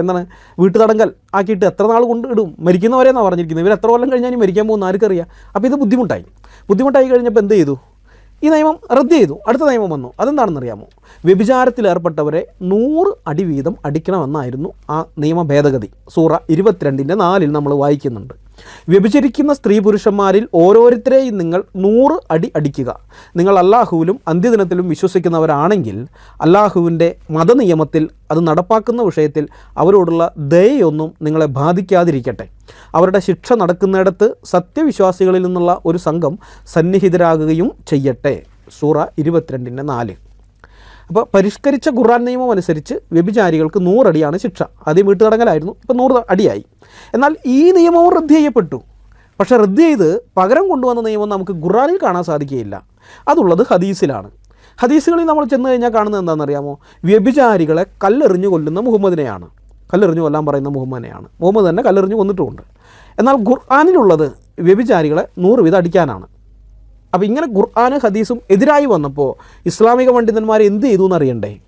എന്താണ് വീട്ടു തടങ്കൽ ആക്കിയിട്ട് എത്ര നാൾ കൊണ്ട് ഇടും? മരിക്കുന്നവരെന്നാണ് പറഞ്ഞിരിക്കുന്നത്. ഇവർ എത്ര കൊല്ലം കഴിഞ്ഞാലും മരിക്കാൻ പോകുന്ന ആർക്കറിയാം. അപ്പോൾ ഇത് ബുദ്ധിമുട്ടായി. ബുദ്ധിമുട്ടായി കഴിഞ്ഞപ്പോൾ എന്ത് ചെയ്തു? ഈ നിയമം റദ്ദ് ചെയ്തു. അടുത്ത നിയമം വന്നു. അതെന്താണെന്നറിയാമോ? വ്യഭിചാരത്തിൽ ഏർപ്പെട്ടവരെ നൂറ് അടി വീതം അടിക്കണമെന്നായിരുന്നു ആ നിയമ ഭേദഗതി. സൂറ ഇരുപത്തിരണ്ടിന്റെ നാലിൽ നമ്മൾ വായിക്കുന്നുണ്ട്. വ്യഭിചരിക്കുന്ന സ്ത്രീ പുരുഷന്മാരിൽ ഓരോരുത്തരെയും നിങ്ങൾ നൂറ് അടി അടിക്കുക. നിങ്ങൾ അല്ലാഹുവിലും അന്ത്യദിനത്തിലും വിശ്വസിക്കുന്നവരാണെങ്കിൽ അള്ളാഹുവിന്റെ മതനിയമത്തിൽ അത് നടപ്പാക്കുന്ന വിഷയത്തിൽ അവരോടുള്ള ദയയൊന്നും നിങ്ങളെ ബാധിക്കാതിരിക്കട്ടെ. അവരുടെ ശിക്ഷ നടക്കുന്നിടത്ത് സത്യവിശ്വാസികളിൽ നിന്നുള്ള ഒരു സംഘം സന്നിഹിതരാകുകയും ചെയ്യട്ടെ. സൂറ ഇരുപത്തിരണ്ടിന്റെ നാല്. അപ്പോൾ പരിഷ്കരിച്ച ഖുർആൻ നിയമം അനുസരിച്ച് വ്യഭിചാരികൾക്ക് നൂറടിയാണ് ശിക്ഷ. ആദ്യം വീട്ടുതടങ്കലായിരുന്നു. ഇപ്പോൾ നൂറ് അടിയായി. എന്നാൽ ഈ നിയമവും റദ്ദ് ചെയ്യപ്പെട്ടു. പക്ഷേ റദ്ദ് ചെയ്ത് പകരം കൊണ്ടുവന്ന നിയമം നമുക്ക് ഖുർആനിൽ കാണാൻ സാധിക്കുകയില്ല. അതുള്ളത് ഹദീസിലാണ്. ഹദീസുകളിൽ നമ്മൾ ചെന്ന് കഴിഞ്ഞാൽ കാണുന്നത് എന്താണെന്നറിയാമോ? വ്യഭിചാരികളെ കല്ലെറിഞ്ഞു കൊല്ലുന്ന മുഹമ്മദിനെയാണ്. കല്ലെറിഞ്ഞു കൊല്ലാൻ പറയുന്ന മുഹമ്മദിനെയാണ്. മുഹമ്മദ് തന്നെ കല്ലെറിഞ്ഞു കൊന്നിട്ടുമുണ്ട്. എന്നാൽ ഖുർആാനിലുള്ളത് വ്യഭിചാരികളെ നൂറ് വീതം അടിക്കാനാണ്. അപ്പോൾ ഇങ്ങനെ ഖുർആാന് ഹദീസും എതിരായി വന്നപ്പോൾ ഇസ്ലാമിക പണ്ഡിതന്മാർ എന്ത് ചെയ്തു എന്നറിയണ്ടേ?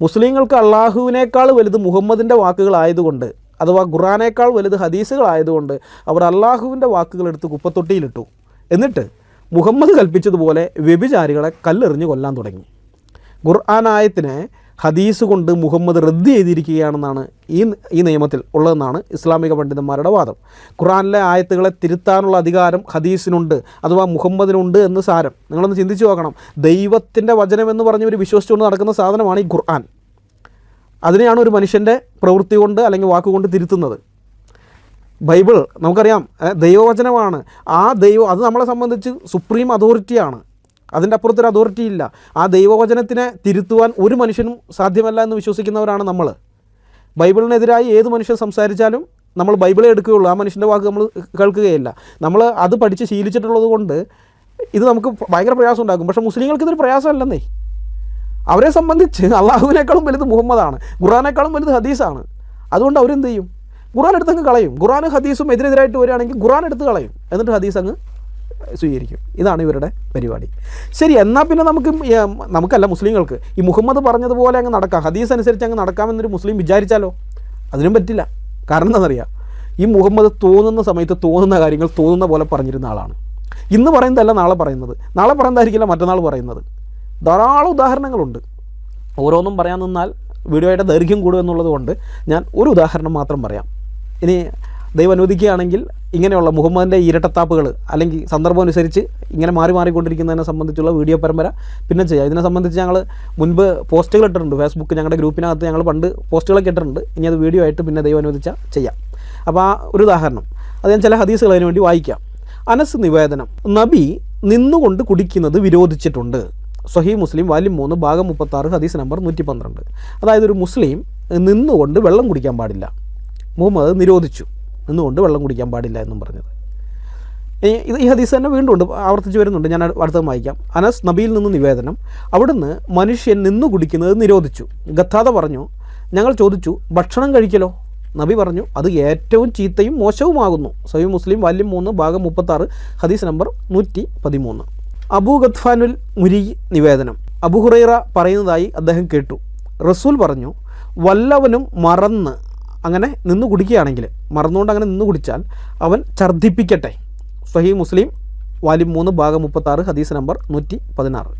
മുസ്ലിങ്ങൾക്ക് അള്ളാഹുവിനേക്കാൾ വലുത് മുഹമ്മദിന്റെ വാക്കുകളായതുകൊണ്ട് അഥവാ ഖുർആനേക്കാൾ വലുത് ഹദീസുകളായതുകൊണ്ട് അവർ അള്ളാഹുവിന്റെ വാക്കുകൾ എടുത്ത് കുപ്പത്തൊട്ടിയിലിട്ടു. എന്നിട്ട് മുഹമ്മദ് കൽപ്പിച്ചതുപോലെ വ്യഭിചാരികളെ കല്ലെറിഞ്ഞ് കൊല്ലാൻ തുടങ്ങി. ഖുർആാനായത്തിനെ ഹദീസ് കൊണ്ട് മുഹമ്മദ് റദ്ദ് ചെയ്തിരിക്കുകയാണെന്നാണ് ഈ ഈ നിയമത്തിൽ ഉള്ളതെന്നാണ് ഇസ്ലാമിക പണ്ഡിതന്മാരുടെ വാദം. ഖുറാനിലെ ആയത്തുകളെ തിരുത്താനുള്ള അധികാരം ഹദീസിനുണ്ട് അഥവാ മുഹമ്മദിനുണ്ട് എന്ന് സാരം. നിങ്ങളൊന്ന് ചിന്തിച്ചു നോക്കണം. ദൈവത്തിന്റെ വചനം എന്ന് ഒരു വിശ്വസിച്ചുകൊണ്ട് നടക്കുന്ന സാധനമാണ് ഈ ഖുർആൻ. അതിനെയാണ് ഒരു മനുഷ്യന്റെ പ്രവൃത്തി കൊണ്ട് അല്ലെങ്കിൽ വാക്കുകൊണ്ട് തിരുത്തുന്നത്. ബൈബിൾ നമുക്കറിയാം ദൈവവചനമാണ്. ആ ദൈവം അത് നമ്മളെ സംബന്ധിച്ച് സുപ്രീം അതോറിറ്റിയാണ്. അതിന്റെ അപ്പുറത്തൊരു അതോറിറ്റി ഇല്ല. ആ ദൈവവചനത്തിനെ തിരുത്തുവാൻ ഒരു മനുഷ്യനും സാധ്യമല്ല എന്ന് വിശ്വസിക്കുന്നവരാണ് നമ്മൾ. ബൈബിളിനെതിരായി ഏത് മനുഷ്യൻ സംസാരിച്ചാലും നമ്മൾ ബൈബിളെ എടുക്കുകയുള്ളൂ. ആ മനുഷ്യന്റെ വാക്ക് നമ്മൾ കേൾക്കുകയില്ല. നമ്മൾ അത് പഠിച്ച് ശീലിച്ചിട്ടുള്ളത് കൊണ്ട് ഇത് നമുക്ക് ഭയങ്കര പ്രയാസം ഉണ്ടാക്കും. പക്ഷേ മുസ്ലിങ്ങൾക്ക് ഇതൊരു പ്രയാസമല്ലെന്നേ. അവരെ സംബന്ധിച്ച് അള്ളാഹുവിനേക്കാളും വലുത് മുഹമ്മദാണ്. ഖുറാനേക്കാളും വലുത് ഹദീസാണ്. അതുകൊണ്ട് അവരെന്ത് ചെയ്യും? ഖുറാൻ എടുത്തങ്ങ് കളയും. ഖുറാനും ഹദീസും എതിരെതിരായിട്ട് വരികയാണെങ്കിൽ ഖുറാൻ എടുത്ത് കളയും. എന്നിട്ട് ഹദീസ് അങ്ങ് സ്വീകരിക്കും. ഇതാണ് ഇവരുടെ പരിപാടി. ശരി എന്നാൽ പിന്നെ നമുക്ക് നമുക്കല്ല മുസ്ലിങ്ങൾക്ക്. ഈ മുഹമ്മദ് പറഞ്ഞതുപോലെ അങ്ങ് നടക്കാം. ഹദീസ് അനുസരിച്ച് അങ്ങ് നടക്കാമെന്നൊരു മുസ്ലിം വിചാരിച്ചാലോ? അതിനും പറ്റില്ല. കാരണം എന്താണെന്നറിയാം? ഈ മുഹമ്മദ് തോന്നുന്ന സമയത്ത് തോന്നുന്ന കാര്യങ്ങൾ തോന്നുന്ന പോലെ പറഞ്ഞിരുന്ന ആളാണ്. ഇന്ന് പറയുന്നതല്ല നാളെ പറയുന്നത്. നാളെ പറയുന്നതായിരിക്കില്ല മറ്റന്നാൾ പറയുന്നത്. ധാരാളം ഉദാഹരണങ്ങളുണ്ട്. ഓരോന്നും പറയാൻ നിന്നാൽ വീഡിയോയുടെ ദൈർഘ്യം കൂടുമെന്നുള്ളത് കൊണ്ട് ഞാൻ ഒരു ഉദാഹരണം മാത്രം പറയാം. ഇനി ദൈവം അനുവദിക്കുകയാണെങ്കിൽ ഇങ്ങനെയുള്ള മുഹമ്മദിന്റെ ഇരട്ടത്താപ്പുകൾ അല്ലെങ്കിൽ സന്ദർഭം അനുസരിച്ച് ഇങ്ങനെ മാറി മാറിക്കൊണ്ടിരിക്കുന്നതിനെ സംബന്ധിച്ചുള്ള വീഡിയോ പരമ്പര പിന്നെ ചെയ്യാം. ഇതിനെ സംബന്ധിച്ച് ഞങ്ങൾ മുൻപ് പോസ്റ്റുകൾ ഇട്ടിട്ടുണ്ട്. ഫേസ്ബുക്ക് ഞങ്ങളുടെ ഗ്രൂപ്പിനകത്ത് ഞങ്ങൾ പണ്ട് പോസ്റ്റുകളൊക്കെ ഇട്ടിട്ടുണ്ട്. ഇനി അത് വീഡിയോ ആയിട്ട് പിന്നെ ദൈവം അനുവദിച്ചാൽ ചെയ്യാം. അപ്പോൾ ആ ഒരു ഉദാഹരണം. അത് ഞാൻ ചില ഹദീസുകൾ അതിന് വേണ്ടി വായിക്കാം. അനസ് നിവേദനം. നബി നിന്നുകൊണ്ട് കുടിക്കുന്നത് വിരോധിച്ചിട്ടുണ്ട്. സൊഹി മുസ്ലിം വാല്യം മൂന്ന് ഭാഗം മുപ്പത്താറ് ഹദീസ് നമ്പർ നൂറ്റി പന്ത്രണ്ട് അതായത് ഒരു മുസ്ലിം നിന്നുകൊണ്ട് വെള്ളം കുടിക്കാൻ പാടില്ല. മുഹമ്മദ് നിരോധിച്ചു. നിന്നുകൊണ്ട് വെള്ളം കുടിക്കാൻ പാടില്ല എന്നും പറഞ്ഞത്. ഇത് ഈ ഹദീസ് തന്നെ വീണ്ടും ഉണ്ട് ആവർത്തിച്ച് വരുന്നുണ്ട്. ഞാൻ അടുത്ത വായിക്കാം. അനസ് നബിയിൽ നിന്ന് നിവേദനം. അവിടുന്ന് മനുഷ്യൻ നിന്നു കുടിക്കുന്നത് നിരോധിച്ചു. ഗത്താത പറഞ്ഞു ഞങ്ങൾ ചോദിച്ചു ഭക്ഷണം കഴിക്കലോ? നബി പറഞ്ഞു അത് ഏറ്റവും ചീത്തയും മോശവുമാകുന്നു. സഹി മുസ്ലിം വാല്യം മൂന്ന് ഭാഗം മുപ്പത്താറ് ഹദീസ് നമ്പർ നൂറ്റി പതിമൂന്ന് അബൂ ഗത്ഫാനുൽ മുരി നിവേദനം. അബുഹുറൈറ പറയുന്നതായി അദ്ദേഹം കേട്ടു. റസൂൽ പറഞ്ഞു വല്ലവനും മറന്ന് അങ്ങനെ നിന്ന് കുടിക്കുകയാണെങ്കിൽ മറന്നുകൊണ്ട് അങ്ങനെ നിന്ന് കുടിച്ചാൽ അവൻ ഛർദ്ദിപ്പിക്കട്ടെ. സ്വഹി മുസ്ലിം വാല്യം മൂന്ന് ഭാഗം മുപ്പത്താറ് ഹദീസ് നമ്പർ നൂറ്റി പതിനാറ്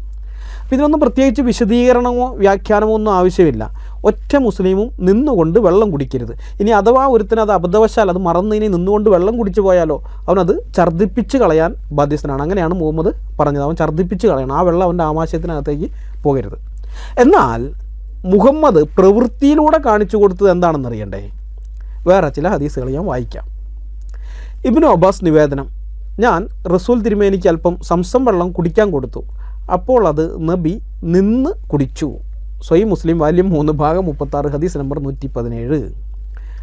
ഇതിനൊന്നും പ്രത്യേകിച്ച് വിശദീകരണമോ വ്യാഖ്യാനമോ ഒന്നും ആവശ്യമില്ല. ഒറ്റ മുസ്ലിമും നിന്നുകൊണ്ട് വെള്ളം കുടിക്കരുത്. ഇനി അഥവാ ഒരുത്തിന് അത് അബദ്ധവശാൽ അത് മറന്ന് ഇനി നിന്നുകൊണ്ട് വെള്ളം കുടിച്ചു പോയാലോ അവനത് ഛർദ്ദിപ്പിച്ച് കളയാൻ ബാധ്യസ്ഥനാണ്. അങ്ങനെയാണ് മുഹമ്മദ് പറഞ്ഞത്. അവൻ ഛർദ്ദിപ്പിച്ച് കളയണം. ആ വെള്ളം അവന്റെ ആമാശയത്തിനകത്തേക്ക് പോകരുത്. എന്നാൽ മുഹമ്മദ് പ്രവൃത്തിയിലൂടെ കാണിച്ചു കൊടുത്തത് എന്താണെന്ന് അറിയണ്ടേ? വേറെ ചില ഹദീസുകൾ ഞാൻ വായിക്കാം. ഇബിനു അബ്ബാസ് നിവേദനം. ഞാൻ റസൂൽ തിരുമേനിക്ക് അല്പം സംസം വെള്ളം കുടിക്കാൻ കൊടുത്തു. അപ്പോൾ അത് നബി നിന്ന് കുടിച്ചു. സ്വയം മുസ്ലിം വാല്യം മൂന്ന് ഭാഗം മുപ്പത്താറ് ഹദീസ് നമ്പർ നൂറ്റി പതിനേഴ്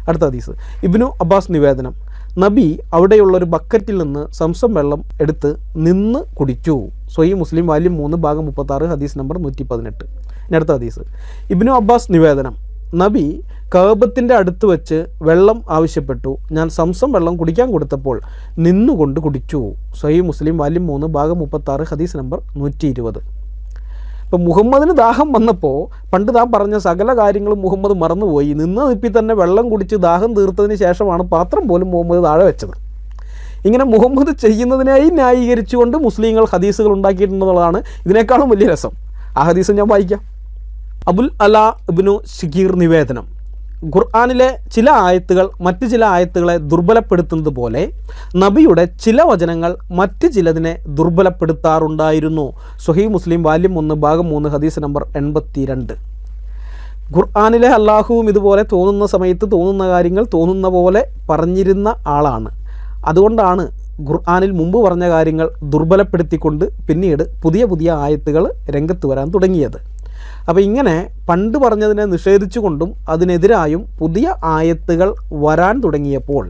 അടുത്ത ഹദീസ്. ഇബിനു അബ്ബാസ് നിവേദനം. നബി അവിടെയുള്ള ഒരു ബക്കറ്റിൽ നിന്ന് സംസം വെള്ളം എടുത്ത് നിന്ന് കുടിച്ചു. സ്വയ് മുസ്ലിം വാല്യം മൂന്ന് ഭാഗം മുപ്പത്താറ് ഹദീസ് നമ്പർ നൂറ്റി പതിനെട്ട് ഇനി അടുത്ത ഹദീസ്. ഇബ്നു അബ്ബാസ് നിവേദനം. നബി കഅബത്തിന്റെ അടുത്ത് വെച്ച് വെള്ളം ആവശ്യപ്പെട്ടു. ഞാൻ സംസം വെള്ളം കുടിക്കാൻ കൊടുത്തപ്പോൾ നിന്നുകൊണ്ട് കുടിച്ചു. സഹി മുസ്ലിം വാല്യം മൂന്ന് ഭാഗം മുപ്പത്താറ് ഹദീസ് നമ്പർ നൂറ്റി ഇരുപത് ഇപ്പം മുഹമ്മദിന് ദാഹം വന്നപ്പോൾ പണ്ട് താൻ പറഞ്ഞ സകല കാര്യങ്ങളും മുഹമ്മദ് മറന്നുപോയി. നിന്ന് നിപ്പി തന്നെ വെള്ളം കുടിച്ച് ദാഹം തീർത്തതിന് ശേഷമാണ് പാത്രം പോലും മുഹമ്മദ് താഴെ വെച്ചത്. ഇങ്ങനെ മുഹമ്മദ് ചെയ്യുന്നതിനായി ന്യായീകരിച്ചുകൊണ്ട് മുസ്ലിങ്ങൾ ഹദീസുകൾ ഉണ്ടാക്കിയിട്ടുണ്ടെന്നുള്ളതാണ് ഇതിനേക്കാളും വലിയ രസം. ആ ഹദീസ് ഞാൻ വായിക്കാം. അബുൽ അല ഇബ്നു ഷിഖീർ നിവേദനം. ഖുർആാനിലെ ചില ആയത്തുകൾ മറ്റ് ചില ആയത്തുകളെ ദുർബലപ്പെടുത്തുന്നത് പോലെ നബിയുടെ ചില വചനങ്ങൾ മറ്റ് ചിലതിനെ ദുർബലപ്പെടുത്താറുണ്ടായിരുന്നു. സുഹൈ മുസ്ലിം വാല്യം ഒന്ന് ഭാഗം മൂന്ന് ഹദീസ് നമ്പർ എൺപത്തി രണ്ട് ഖുർആാനിലെ അള്ളാഹുവും ഇതുപോലെ തോന്നുന്ന സമയത്ത് തോന്നുന്ന കാര്യങ്ങൾ തോന്നുന്ന പോലെ പറഞ്ഞിരുന്ന ആളാണ്. അതുകൊണ്ടാണ് ഖുർആാനിൽ മുമ്പ് പറഞ്ഞ കാര്യങ്ങൾ ദുർബലപ്പെടുത്തിക്കൊണ്ട് പിന്നീട് പുതിയ പുതിയ ആയത്തുകൾ രംഗത്ത് വരാൻ തുടങ്ങിയത്. അപ്പോൾ ഇങ്ങനെ പണ്ട് പറഞ്ഞതിനെ നിഷേധിച്ചുകൊണ്ടും അതിനെതിരായും പുതിയ ആയത്തുകൾ വരാൻ തുടങ്ങിയപ്പോൾ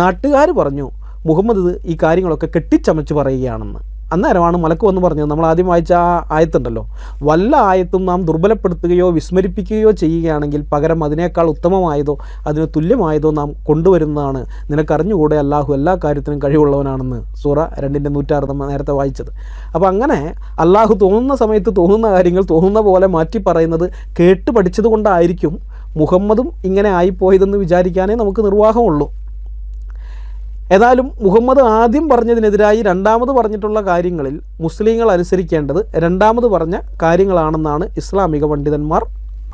നാട്ടുകാർ പറഞ്ഞു മുഹമ്മദ് ഈ കാര്യങ്ങളൊക്കെ കെട്ടിച്ചമച്ച് പറയുകയാണെന്ന്. അന്നേരമാണ് മലക്ക് വന്ന് പറഞ്ഞത്. നമ്മൾ ആദ്യം വായിച്ച ആ ആയത്തുണ്ടല്ലോ. വല്ല ആയത്തും നാം ദുർബലപ്പെടുത്തുകയോ വിസ്മരിപ്പിക്കുകയോ ചെയ്യുകയാണെങ്കിൽ പകരം അതിനേക്കാൾ ഉത്തമമായതോ അതിന് തുല്യമായതോ നാം കൊണ്ടുവരുന്നതാണ്. നിനക്കറിഞ്ഞുകൂടെ അല്ലാഹു എല്ലാ കാര്യത്തിനും കഴിവുള്ളവനാണെന്ന് സൂറ രണ്ടിന്റെ നൂറ്റാറ് നമ്മൾ നേരത്തെ വായിച്ചത്. അപ്പോൾ അങ്ങനെ അള്ളാഹു തോന്നുന്ന സമയത്ത് തോന്നുന്ന കാര്യങ്ങൾ തോന്നുന്ന പോലെ മാറ്റി പറയുന്നത് കേട്ട് പഠിച്ചത് കൊണ്ടായിരിക്കും മുഹമ്മദും ഇങ്ങനെ ആയിപ്പോയതെന്ന് വിചാരിക്കാനേ നമുക്ക് നിർവാഹമുള്ളൂ. ഏതായാലും മുഹമ്മദ് ആദ്യം പറഞ്ഞതിനെതിരായി രണ്ടാമത് പറഞ്ഞിട്ടുള്ള കാര്യങ്ങളിൽ മുസ്ലിങ്ങൾ അനുസരിക്കേണ്ടത് രണ്ടാമത് പറഞ്ഞ കാര്യങ്ങളാണെന്നാണ് ഇസ്ലാമിക പണ്ഡിതന്മാർ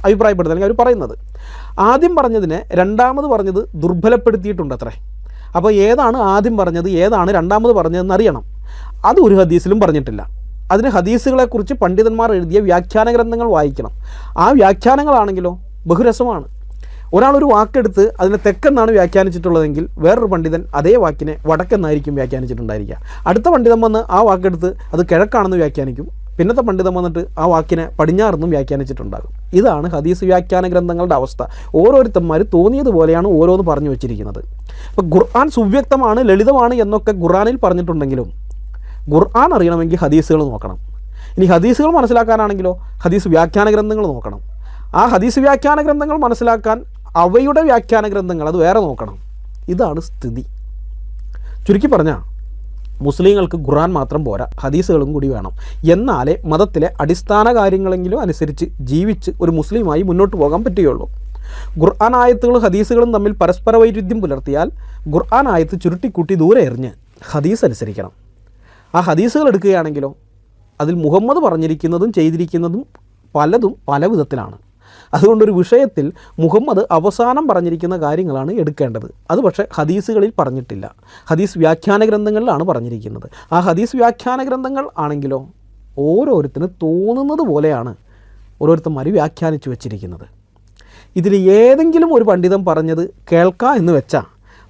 അഭിപ്രായപ്പെടുന്നത് അല്ലെങ്കിൽ അവർ പറയുന്നത്. ആദ്യം പറഞ്ഞതിനെ രണ്ടാമത് പറഞ്ഞത് ദുർബലപ്പെടുത്തിയിട്ടുണ്ട് അത്രേ അപ്പോൾ ഏതാണ് ആദ്യം പറഞ്ഞത് ഏതാണ് രണ്ടാമത് പറഞ്ഞതെന്ന് അറിയണം. അത് ഒരു ഹദീസിലും പറഞ്ഞിട്ടില്ല. അതിന് ഹദീസുകളെക്കുറിച്ച് പണ്ഡിതന്മാർ എഴുതിയ വ്യാഖ്യാന ഗ്രന്ഥങ്ങൾ വായിക്കണം. ആ വ്യാഖ്യാനങ്ങളാണെങ്കിലോ ബഹുരസമാണ്. ഒരാളൊരു വാക്കെടുത്ത് അതിനെ തെക്കെന്നാണ് വ്യാഖ്യാനിച്ചിട്ടുള്ളതെങ്കിൽ വേറൊരു പണ്ഡിതൻ അതേ വാക്കിനെ വടക്കെന്നായിരിക്കും വ്യാഖ്യാനിച്ചിട്ടുണ്ടായിരിക്കുക. അടുത്ത പണ്ഡിതൻ വന്ന് ആ വാക്കെടുത്ത് അത് കിഴക്കാണെന്ന് വ്യാഖ്യാനിക്കും. പിന്നത്തെ പണ്ഡിതം വന്നിട്ട് ആ വാക്കിനെ പടിഞ്ഞാറെന്നും വ്യാഖ്യാനിച്ചിട്ടുണ്ടാകും. ഇതാണ് ഹദീസ് വ്യാഖ്യാന ഗ്രന്ഥങ്ങളുടെ അവസ്ഥ. ഓരോരുത്തന്മാർ തോന്നിയതുപോലെയാണ് ഓരോന്ന് പറഞ്ഞു വെച്ചിരിക്കുന്നത്. അപ്പോൾ ഖുർആൻ സുവ്യക്തമാണ് ലളിതമാണ് എന്നൊക്കെ ഖുർആാനിൽ പറഞ്ഞിട്ടുണ്ടെങ്കിലും ഖുർആൻ അറിയണമെങ്കിൽ ഹദീസുകൾ നോക്കണം. ഇനി ഹദീസുകൾ മനസ്സിലാക്കാനാണെങ്കിലോ? ഹദീസ് വ്യാഖ്യാന ഗ്രന്ഥങ്ങൾ നോക്കണം. ആ ഹദീസ് വ്യാഖ്യാന ഗ്രന്ഥങ്ങൾ മനസ്സിലാക്കാൻ അവയുടെ വ്യാഖ്യാന ഗ്രന്ഥങ്ങൾ അത് വേറെ നോക്കണം. ഇതാണ് സ്ഥിതി. ചുരുക്കി പറഞ്ഞാൽ മുസ്ലിങ്ങൾക്ക് ഖുറാൻ മാത്രം പോരാ ഹദീസുകളും കൂടി വേണം. എന്നാലേ മതത്തിലെ അടിസ്ഥാന കാര്യങ്ങളെങ്കിലും അനുസരിച്ച് ജീവിച്ച് ഒരു മുസ്ലിമായി മുന്നോട്ട് പോകാൻ പറ്റുകയുള്ളൂ. ഖുർആൻ ആയത്തുകളും ഹദീസുകളും തമ്മിൽ പരസ്പര വൈരുദ്ധ്യം പുലർത്തിയാൽ ഖുർആൻ ആയത്ത് ചുരുട്ടിക്കൂട്ടി ദൂരെ എറിഞ്ഞ് ഹദീസ് അനുസരിക്കണം. ആ ഹദീസുകൾ എടുക്കുകയാണെങ്കിലോ അതിൽ മുഹമ്മദ് പറഞ്ഞിരിക്കുന്നതും ചെയ്തിരിക്കുന്നതും പലതും പല വിധത്തിലാണ്. അതുകൊണ്ടൊരു വിഷയത്തിൽ മുഹമ്മദ് അവസാനം പറഞ്ഞിരിക്കുന്ന കാര്യങ്ങളാണ് എടുക്കേണ്ടത്. അത് പക്ഷേ ഹദീസുകളിൽ പറഞ്ഞിട്ടില്ല. ഹദീസ് വ്യാഖ്യാന ഗ്രന്ഥങ്ങളിലാണ് പറഞ്ഞിരിക്കുന്നത്. ആ ഹദീസ് വ്യാഖ്യാന ഗ്രന്ഥങ്ങൾ ആണെങ്കിലോ ഓരോരുത്തരും തോന്നുന്നത് പോലെയാണ് ഓരോരുത്തന്മാർ വ്യാഖ്യാനിച്ചു വച്ചിരിക്കുന്നത്. ഇതിൽ ഏതെങ്കിലും ഒരു പണ്ഡിതൻ പറഞ്ഞത് കേൾക്കാം എന്ന് വെച്ചാൽ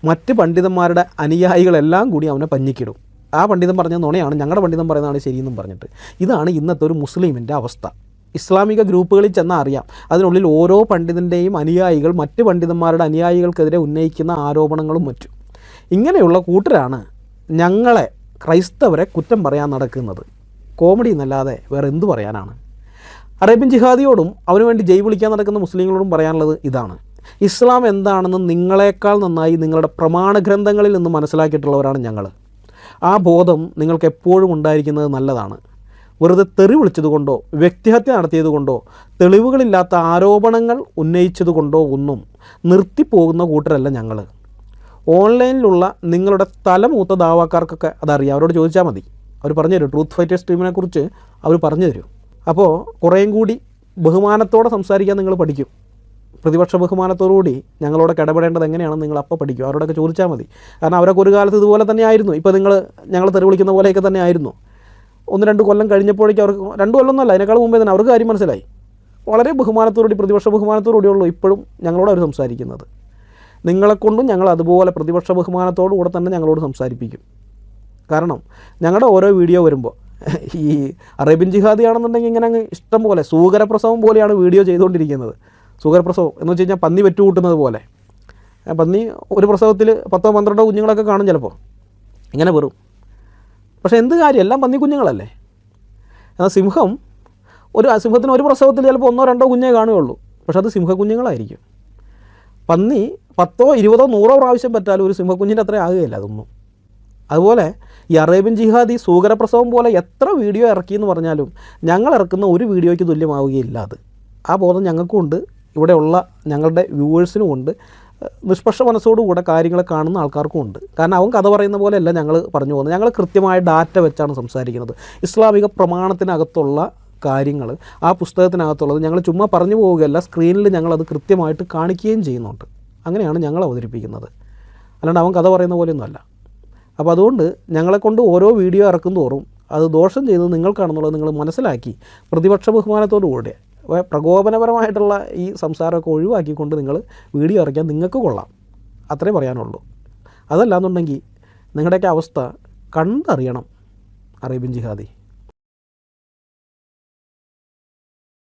മറ്റ് പണ്ഡിതന്മാരുടെ അനുയായികളെല്ലാം കൂടി അവനെ പഞ്ഞിക്കിടും. ആ പണ്ഡിതൻ പറഞ്ഞ നുണയാണ് ഞങ്ങളുടെ പണ്ഡിതൻ പറയുന്നതാണ് ശരിയെന്നും പറഞ്ഞിട്ട്. ഇതാണ് ഇന്നത്തെ ഒരു മുസ്ലിമിന്റെ അവസ്ഥ. ഇസ്ലാമിക ഗ്രൂപ്പുകളിൽ ചെന്നാൽ അറിയാം. അതിനുള്ളിൽ ഓരോ പണ്ഡിതന്റെയും അനുയായികൾ മറ്റ് പണ്ഡിതന്മാരുടെ അനുയായികൾക്കെതിരെ ഉന്നയിക്കുന്ന ആരോപണങ്ങളും മറ്റും. ഇങ്ങനെയുള്ള കൂട്ടരാണ് ഞങ്ങളെ ക്രൈസ്തവരെ കുറ്റം പറയാൻ നടക്കുന്നത്. കോമഡി എന്നല്ലാതെ വേറെ എന്തു പറയാനാണ്? അറേബ്യൻ ജിഹാദിയോടും അവനുവേണ്ടി ജയ് വിളിക്കാൻ നടക്കുന്ന മുസ്ലിങ്ങളോടും പറയാനുള്ളത് ഇതാണ്. ഇസ്ലാം എന്താണെന്ന് നിങ്ങളെക്കാൾ നന്നായി നിങ്ങളുടെ പ്രമാണ ഗ്രന്ഥങ്ങളിൽ നിന്ന് മനസ്സിലാക്കിയിട്ടുള്ളവരാണ് ഞങ്ങൾ ആ ബോധം നിങ്ങൾക്ക് എപ്പോഴും ഉണ്ടായിരിക്കുന്നത് നല്ലതാണ്. വെറുതെ തെറി വിളിച്ചതുകൊണ്ടോ വ്യക്തിഹത്യ നടത്തിയതുകൊണ്ടോ തെളിവുകളില്ലാത്ത ആരോപണങ്ങൾ ഉന്നയിച്ചതുകൊണ്ടോ ഒന്നും നിർത്തിപ്പോകുന്ന കൂട്ടരല്ല ഞങ്ങൾ ഓൺലൈനിലുള്ള നിങ്ങളുടെ തലമൂത്ത ദാവാക്കാർക്കൊക്കെ അതറിയാം അവരോട് ചോദിച്ചാൽ മതി. അവർ പറഞ്ഞു തരും ട്രൂത്ത് ഫൈറ്റേഴ്സ് ടീമിനെ കുറിച്ച് അവർ പറഞ്ഞു തരും. അപ്പോൾ കുറേയും കൂടി ബഹുമാനത്തോടെ സംസാരിക്കാൻ നിങ്ങൾ പഠിക്കും. പ്രതിപക്ഷ ബഹുമാനത്തോടുകൂടി ഞങ്ങളോട് ഇടപെടേണ്ടത് എങ്ങനെയാണെന്ന് നിങ്ങൾ അപ്പോൾ പഠിക്കും. അവരോടൊക്കെ ചോദിച്ചാൽ മതി. കാരണം അവരൊക്കെ ഒരു കാലത്ത് ഇതുപോലെ തന്നെ ആയിരുന്നു. ഇപ്പോൾ നിങ്ങൾ ഞങ്ങൾ തെറി വിളിക്കുന്ന പോലെയൊക്കെ തന്നെ ആയിരുന്നു. ഒന്ന് രണ്ട് കൊല്ലം കഴിഞ്ഞപ്പോഴേക്കും അവർക്ക് രണ്ട് കൊല്ലമൊന്നുമല്ല അതിനേക്കാൾ മുമ്പേ തന്നെ അവർക്ക് കാര്യം മനസ്സിലായി. വളരെ ബഹുമാനത്തോടുകൂടി പ്രതിപക്ഷ ബഹുമാനത്തോടുകൂടിയുള്ളൂ ഇപ്പോഴും ഞങ്ങളോട് അവർ സംസാരിക്കുന്നത്. നിങ്ങളെക്കൊണ്ടും ഞങ്ങൾ അതുപോലെ പ്രതിപക്ഷ ബഹുമാനത്തോടുകൂടെ തന്നെ ഞങ്ങളോട് സംസാരിപ്പിക്കും. കാരണം ഞങ്ങളുടെ ഓരോ വീഡിയോ വരുമ്പോൾ ഈ അറേബ്യൻ ജിഹാദി ആണെന്നുണ്ടെങ്കിൽ ഇങ്ങനെ അങ്ങ് ഇഷ്ടം പോലെ സൂകരപ്രസവം പോലെയാണ് വീഡിയോ ചെയ്തുകൊണ്ടിരിക്കുന്നത്. സൂകരപ്രസവം എന്ന് വെച്ച് കഴിഞ്ഞാൽ പന്നി വെറ്റുകൂട്ടുന്നത് പോലെ. പന്നി ഒരു പ്രസവത്തിൽ പത്തോ പന്ത്രണ്ടോ കുഞ്ഞുങ്ങളൊക്കെ കാണും ചിലപ്പോൾ. ഇങ്ങനെ വെറും. പക്ഷേ എന്ത് കാര്യം? എല്ലാം പന്നി കുഞ്ഞുങ്ങളല്ലേ? എന്നാൽ സിംഹം ഒരു സിംഹത്തിന് ഒരു പ്രസവത്തിൽ ചിലപ്പോൾ ഒന്നോ രണ്ടോ കുഞ്ഞേ കാണുകയുള്ളൂ. പക്ഷേ അത് സിംഹക്കുഞ്ഞുങ്ങളായിരിക്കും. പന്നി പത്തോ ഇരുപതോ നൂറോ പ്രാവശ്യം പറ്റാലും ഒരു സിംഹക്കുഞ്ഞിന്റെ അത്ര ആകുകയില്ല അതൊന്നും. അതുപോലെ ഈ അറേബ്യൻ ജിഹാദി സൂകരപ്രസവം പോലെ എത്ര വീഡിയോ ഇറക്കി എന്ന് പറഞ്ഞാലും ഞങ്ങൾ ഇറക്കുന്ന ഒരു വീഡിയോയ്ക്ക് തുല്യമാവുകയില്ല അത്. ആ ബോധം ഞങ്ങൾക്കും ഉണ്ട് ഇവിടെയുള്ള ഞങ്ങളുടെ വ്യൂവേഴ്സിനും ഉണ്ട്. നിഷ്പക്ഷ മനസ്സോടുകൂടെ കാര്യങ്ങൾ കാണുന്ന ആൾക്കാർക്കും ഉണ്ട്. കാരണം അവൻ കഥ പറയുന്ന പോലെയല്ല ഞങ്ങൾ പറഞ്ഞു പോകുന്നത്. ഞങ്ങൾ കൃത്യമായ ഡാറ്റ വെച്ചാണ് സംസാരിക്കുന്നത്. ഇസ്ലാമിക പ്രമാണത്തിനകത്തുള്ള കാര്യങ്ങൾ ആ പുസ്തകത്തിനകത്തുള്ളത് ഞങ്ങൾ ചുമ്മാ പറഞ്ഞു പോവുകയല്ല സ്ക്രീനിൽ ഞങ്ങളത് കൃത്യമായിട്ട് കാണിക്കുകയും ചെയ്യുന്നുണ്ട്. അങ്ങനെയാണ് ഞങ്ങൾ അവതരിപ്പിക്കുന്നത്. അല്ലാണ്ട് അവൻ കഥ പറയുന്ന പോലെയൊന്നുമല്ല. അപ്പോൾ അതുകൊണ്ട് ഞങ്ങളെക്കൊണ്ട് ഓരോ വീഡിയോ ഇറക്കും തോറും അത് ദോഷം ചെയ്തത് നിങ്ങൾക്കാണെന്നുള്ളത് നിങ്ങൾ മനസ്സിലാക്കി പ്രതിപക്ഷ ബഹുമാനത്തോടു കൂടെ പ്രകോപനപരമായിട്ടുള്ള ഈ സംസാരമൊക്കെ ഒഴിവാക്കിക്കൊണ്ട് നിങ്ങൾ വീഡിയോ ഇറക്കിയാൽ നിങ്ങൾക്ക് കൊള്ളാം. അത്രേ പറയാനുള്ളൂ. അതല്ലാന്നുണ്ടെങ്കിൽ നിങ്ങളുടെയൊക്കെ അവസ്ഥ കണ്ടറിയണം അറേബ്യൻ ജിഹാദി.